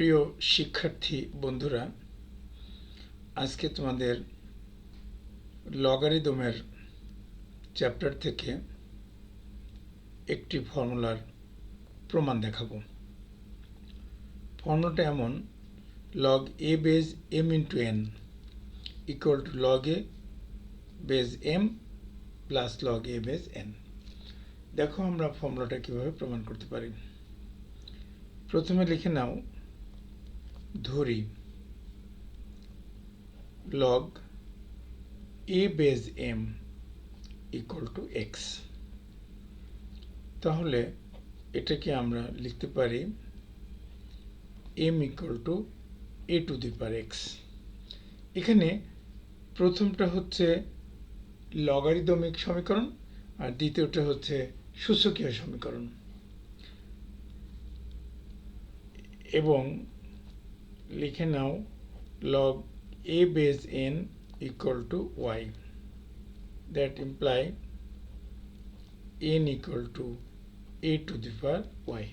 প্রিয় শিক্ষার্থী বন্ধুরা, আজকে তোমাদের লগারিদমের চ্যাপ্টার থেকে একটি ফর্মুলার প্রমাণ দেখাবো। ফর্মুলাটা এমন log a base m into n equal to log a base m plus log a base n দেখো আমরা ফর্মুলাটা কীভাবে প্রমাণ করতে পারি। প্রথমে লিখে নাও ধরি। Log a base m equal to x তাহলে এটাকে আমরা লিখতে পারি m equal to a to the power x এখানে প্রথমটা হচ্ছে লগারিদমিক সমীকরণ আর দ্বিতীয়টা হচ্ছে সূচকীয় সমীকরণ। এবং লিখে নাও log a base n equal to y that imply n equal to a to the power y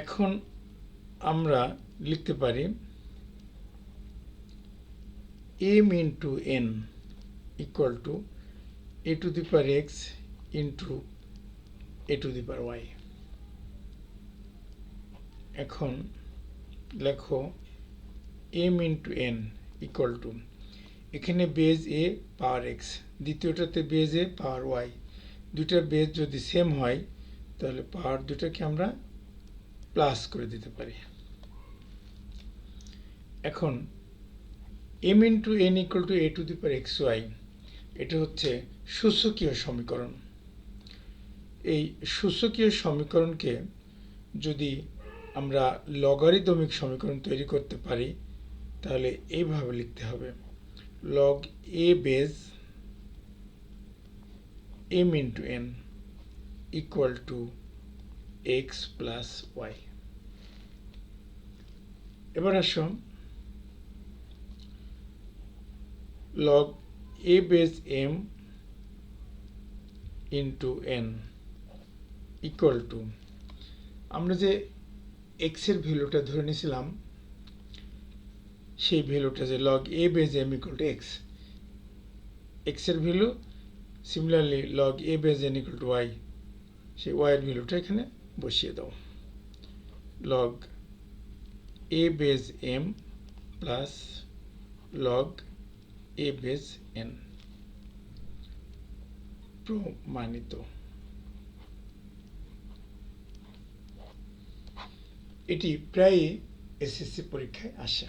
এখন আমরা লিখতে পারি m into n equal to a to the power x into a to the power y এখন লেখো m into n equal to এখানে base এ power x দ্বিতীয়টাতে base এ power y দুইটার base যদি সেম হয়, তাহলে পাওয়ার দুটাকে আমরা প্লাস করে দিতে পারি। এখন m into n equal to a to the power x y এটা হচ্ছে সূচকীয় সমীকরণ। এই সূচকীয় সমীকরণকে যদি আমরা লগারিদমিক সমীকরণ তৈরি করতে পারি, তাহলে এইভাবে লিখতে হবে। Log a base m into n equal to x plus y এবার আসো log a base m into n equal to আমরা যে এক্সের ভ্যালুটা ধরে নিয়েছিলাম, সেই ভ্যালুটা যে log a base m equal to x এক্সের value similarly log a base n equal to y সেই ওয়াইয়ের ভ্যালুটা এখানে বসিয়ে দাও। Log a base m plus log a base n প্রমাণিত। এটি প্রায়ই এসএসসি পরীক্ষায় আসে।